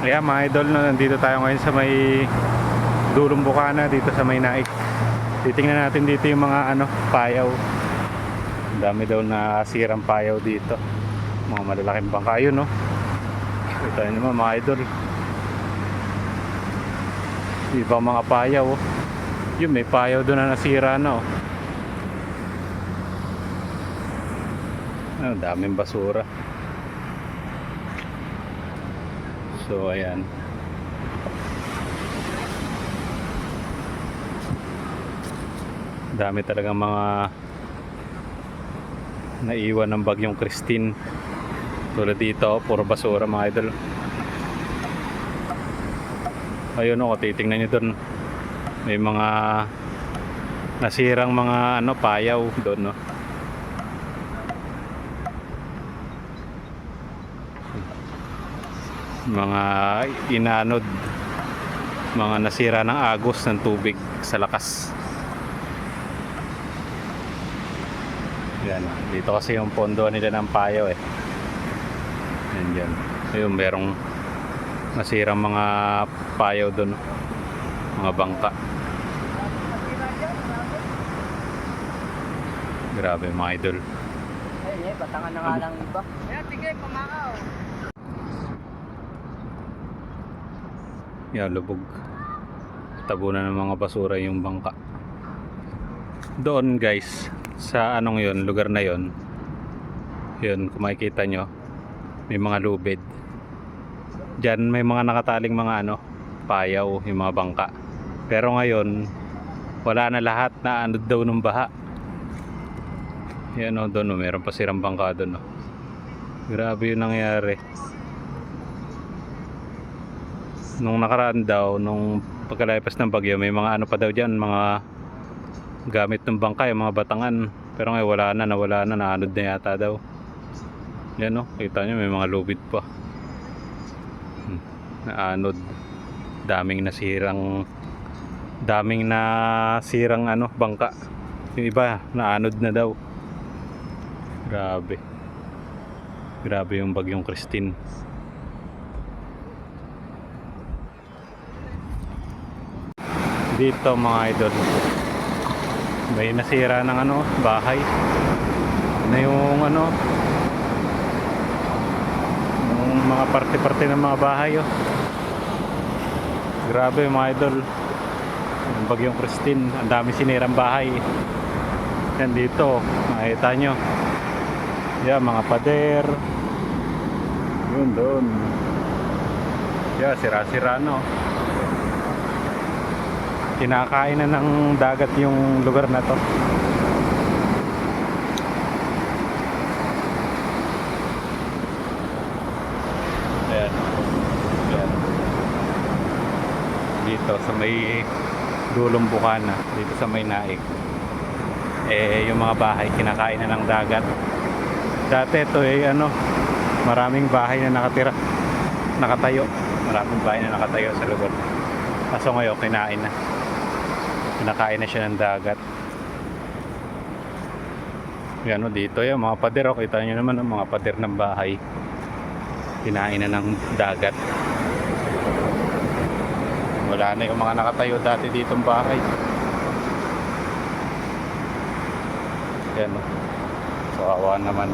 Kaya mga idol, no, nandito tayo ngayon sa may Dulong Bukana, dito sa may Naik. Titingnan natin dito yung mga ano, payaw. Ang dami daw na sirang payaw dito. Mga malalaking bangka yun, no? Ito yun naman mga idol. Ibang mga payaw, oh. Yun, may payaw doon na nasira na, oh. Ano, daming basura. So, ayan. Dami talagang mga naiwan ng bagyong Christine. Tulad dito, puro basura mga idol. Ayun o, titingnan nyo doon. May mga nasirang mga ano, payaw doon, no. Mga inanod mga nasira ng agos ng tubig sa lakas. Yan dito kasi yung pondo nila ng payo eh. Yan dyan ayun merong nasirang mga payaw doon mga bangka. Grabe mga idol. Ayun eh, batangan na nga lang iba. Kaya sige, pamakaw. Yan, lubog. Tabunan ng mga basura yung bangka. Doon guys, sa anong yon lugar na yon yun, kung makikita nyo, may mga lubid. Diyan may mga nakataling mga ano, payaw, yung mga bangka. Pero ngayon, wala na lahat na ano daw ng baha. Yan o, doon o, meron pa sirang bangka doon o. Grabe yung nangyari. Nung nakaraan daw, nung pagkalipas ng bagyo, may mga ano pa daw dyan, mga gamit ng bangka, yung mga batangan. Pero ngayon wala na, nawala na, naanod na yata daw. Yan o, kita nyo, may mga lubid pa. Hmm, Naanod. Daming nasirang, daming nasirang ano, bangka. Yung iba, naanod na daw. Grabe. Grabe yung bagyong Christine. Dito mga idol. May nasira ng ano bahay. Na yung ano yung mga parte-parte ng mga bahay oh. grabe mga idol. Yung bagyong Christine. Ang dami sinirang bahay. Yan dito makita nyo. Yan mga pader. Yun doon. Yan sira-sira no kinakain na ng dagat yung lugar na to. Ayan. Ayan. Dito sa may dulong bukana dito sa may naik eh yung mga bahay kinakain na ng dagat. Dati ito eh ano maraming bahay na nakatira nakatayo. Maraming bahay na nakatayo sa lugar. Kaso ngayon kinain na Kinakain na siya ng dagat. Yan o, dito yung mga pader. O, kita nyo naman ang mga pader ng bahay. Kinain na ng dagat. Wala na yung mga nakatayo dati ditong bahay. Yan o. So, awa naman.